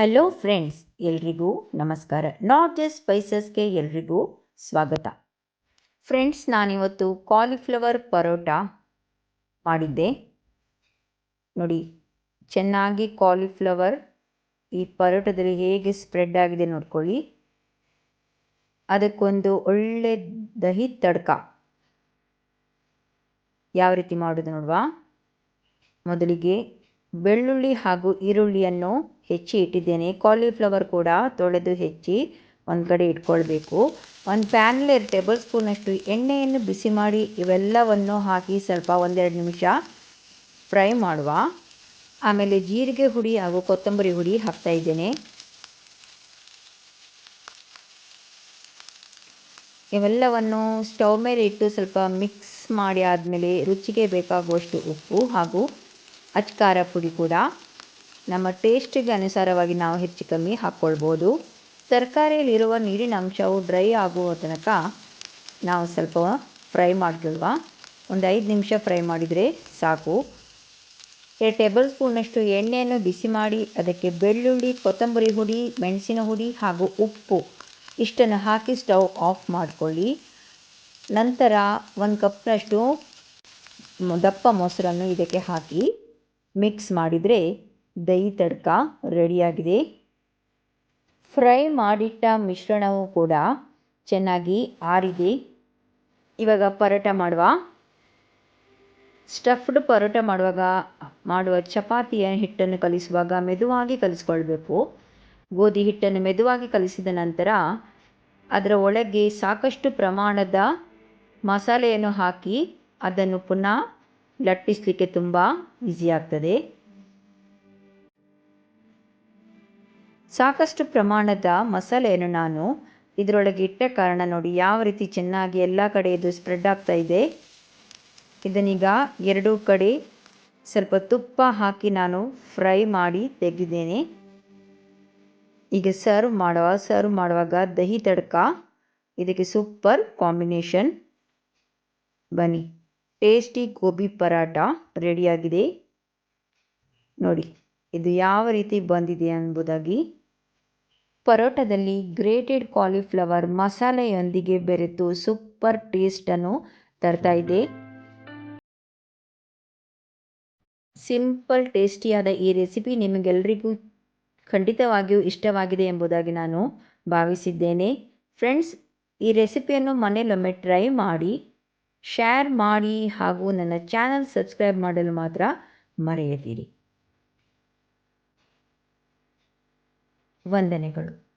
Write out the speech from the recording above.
Hello friends ಎಲ್ರಿಗೂ ನಮಸ್ಕಾರ. Not just ಸ್ಪೈಸಸ್ಗೆ ಎಲ್ರಿಗೂ ಸ್ವಾಗತ. ಫ್ರೆಂಡ್ಸ್ ನಾನಿವತ್ತು ಕಾಲಿಫ್ಲವರ್ ಪರೋಟ ಮಾಡಿದ್ದೆ. ನೋಡಿ, ಚೆನ್ನಾಗಿ ಕಾಲಿಫ್ಲವರ್ ಈ ಪರೋಟದಲ್ಲಿ ಹೇಗೆ ಸ್ಪ್ರೆಡ್ ಆಗಿದೆ ನೋಡ್ಕೊಳ್ಳಿ. ಅದಕ್ಕೊಂದು ಒಳ್ಳೆ ದಹಿ ತಡ್ಕ. ಯಾವ ರೀತಿ ಮಾಡೋದು ನೋಡುವ? ಮೊದಲಿಗೆ ಬೆಳ್ಳುಳ್ಳಿ ಹಾಗೂ ಈರುಳ್ಳಿಯನ್ನು ಹೆಚ್ಚಿ ಇಟ್ಟಿದ್ದೇನೆ. ಕಾಲಿಫ್ಲವರ್ ಕೂಡ ತೊಳೆದು ಹೆಚ್ಚಿ ಒಂದು ಕಡೆ ಇಟ್ಕೊಳ್ಬೇಕು. ಒಂದು ಪ್ಯಾನಲ್ಲಿ ಎರಡು ಟೇಬಲ್ ಸ್ಪೂನಷ್ಟು ಎಣ್ಣೆಯನ್ನು ಬಿಸಿ ಮಾಡಿ ಇವೆಲ್ಲವನ್ನು ಹಾಕಿ ಸ್ವಲ್ಪ ಒಂದೆರಡು ನಿಮಿಷ ಫ್ರೈ ಮಾಡುವ. ಆಮೇಲೆ ಜೀರಿಗೆ ಹುಡಿ ಹಾಗೂ ಕೊತ್ತಂಬರಿ ಹುಡಿ ಹಾಕ್ತಾ ಇದ್ದೇನೆ. ಇವೆಲ್ಲವನ್ನು ಸ್ಟವ್ ಮೇಲೆ ಇಟ್ಟು ಸ್ವಲ್ಪ ಮಿಕ್ಸ್ ಮಾಡಿ ಆದಮೇಲೆ ರುಚಿಗೆ ಬೇಕಾಗುವಷ್ಟು ಉಪ್ಪು ಹಾಗೂ ಅಚ್ಕಾರ ಪುಡಿ ಕೂಡ. ನಮ್ಮ ಟೇಸ್ಟಿಗೆ ಅನುಸಾರವಾಗಿ ನಾವು ಹೆಚ್ಚು ಕಮ್ಮಿ ಹಾಕ್ಕೊಳ್ಬೋದು. ತರಕಾರಿಯಲ್ಲಿರುವ ನೀರಿನ ಅಂಶವು ಡ್ರೈ ಆಗುವ ತನಕ ನಾವು ಸ್ವಲ್ಪ ಫ್ರೈ ಮಾಡ್ಕೊಳ್ವ ಒಂದು ಐದು ನಿಮಿಷ ಫ್ರೈ ಮಾಡಿದರೆ ಸಾಕು. ಎರಡು ಟೇಬಲ್ ಸ್ಪೂನಷ್ಟು ಎಣ್ಣೆಯನ್ನು ಬಿಸಿ ಮಾಡಿ, ಅದಕ್ಕೆ ಬೆಳ್ಳುಳ್ಳಿ, ಕೊತ್ತಂಬರಿ ಹುಡಿ, ಮೆಣಸಿನ ಹುಡಿ ಹಾಗೂ ಉಪ್ಪು ಇಷ್ಟನ್ನು ಹಾಕಿ ಸ್ಟವ್ ಆಫ್ ಮಾಡಿಕೊಳ್ಳಿ. ನಂತರ ಒಂದು ಕಪ್ನಷ್ಟು ದಪ್ಪ ಮೊಸರನ್ನು ಇದಕ್ಕೆ ಹಾಕಿ ಮಿಕ್ಸ್ ಮಾಡಿದರೆ ದಹಿ ತಡ್ಕ ರೆಡಿಯಾಗಿದೆ. ಫ್ರೈ ಮಾಡಿಟ್ಟ ಮಿಶ್ರಣವು ಕೂಡ ಚೆನ್ನಾಗಿ ಆರಿದೆ. ಇವಾಗ ಪರೋಟ ಮಾಡುವ. ಸ್ಟಫ್ಡ್ ಪರೋಟ ಮಾಡುವಾಗ, ಮಾಡುವ ಚಪಾತಿಯ ಹಿಟ್ಟನ್ನು ಕಲಿಸುವಾಗ ಮೆದುವಾಗಿ ಕಲಿಸ್ಕೊಳ್ಬೇಕು. ಗೋಧಿ ಹಿಟ್ಟನ್ನು ಮೆದುವಾಗಿ ಕಲಿಸಿದ ನಂತರ ಅದರ ಒಳಗೆ ಸಾಕಷ್ಟು ಪ್ರಮಾಣದ ಮಸಾಲೆಯನ್ನು ಹಾಕಿ ಅದನ್ನು ಪುನಃ ಲಟ್ಟಿಸಲಿಕ್ಕೆ ತುಂಬ ಈಸಿ ಆಗ್ತದೆ. ಸಾಕಷ್ಟು ಪ್ರಮಾಣದ ಮಸಾಲೆಯನ್ನು ನಾನು ಇದರೊಳಗೆ ಇಟ್ಟ ಕಾರಣ ನೋಡಿ ಯಾವ ರೀತಿ ಚೆನ್ನಾಗಿ ಎಲ್ಲ ಕಡೆ ಇದು ಸ್ಪ್ರೆಡ್ ಆಗ್ತಾ ಇದೆ. ಇದನ್ನೀಗ ಎರಡೂ ಕಡೆ ಸ್ವಲ್ಪ ತುಪ್ಪ ಹಾಕಿ ನಾನು ಫ್ರೈ ಮಾಡಿ ತೆಗೆದಿದ್ದೇನೆ. ಈಗ ಸರ್ವ್ ಮಾಡುವ ಸರ್ವ್ ಮಾಡುವಾಗ ದಹಿ ತಡ್ಕ ಇದಕ್ಕೆ ಸೂಪರ್ ಕಾಂಬಿನೇಷನ್ ಬನ್ನಿ. ಟೇಸ್ಟಿ ಗೋಬಿ ಪರಾಟ ರೆಡಿಯಾಗಿದೆ. ನೋಡಿ, ಇದು ಯಾವ ರೀತಿ ಬಂದಿದೆ ಎಂಬುದಾಗಿ. ಪರೋಟದಲ್ಲಿ ಗ್ರೇಟೆಡ್ ಕಾಲಿಫ್ಲವರ್ ಮಸಾಲೆಯೊಂದಿಗೆ ಬೆರೆತು ಸೂಪರ್ ಟೇಸ್ಟನ್ನು ತರ್ತಾ ಇದೆ. ಸಿಂಪಲ್ ಟೇಸ್ಟಿಯಾದ ಈ ರೆಸಿಪಿ ನಿಮಗೆಲ್ಲರಿಗೂ ಖಂಡಿತವಾಗಿಯೂ ಇಷ್ಟವಾಗಿದೆ ಎಂಬುದಾಗಿ ನಾನು ಭಾವಿಸಿದ್ದೇನೆ. ಫ್ರೆಂಡ್ಸ್, ಈ ರೆಸಿಪಿಯನ್ನು ಮನೆಯಲ್ಲೊಮ್ಮೆ ಟ್ರೈ ಮಾಡಿ. ಶೇರ್ ಮಾಡಿ ಹಾಗೂ ನನ್ನ ಚಾನಲ್ ಸಬ್ಸ್ಕ್ರೈಬ್ ಮಾಡಲು ಮಾತ್ರ ಮರೆಯದಿರಿ. ವಂದನೆಗಳು.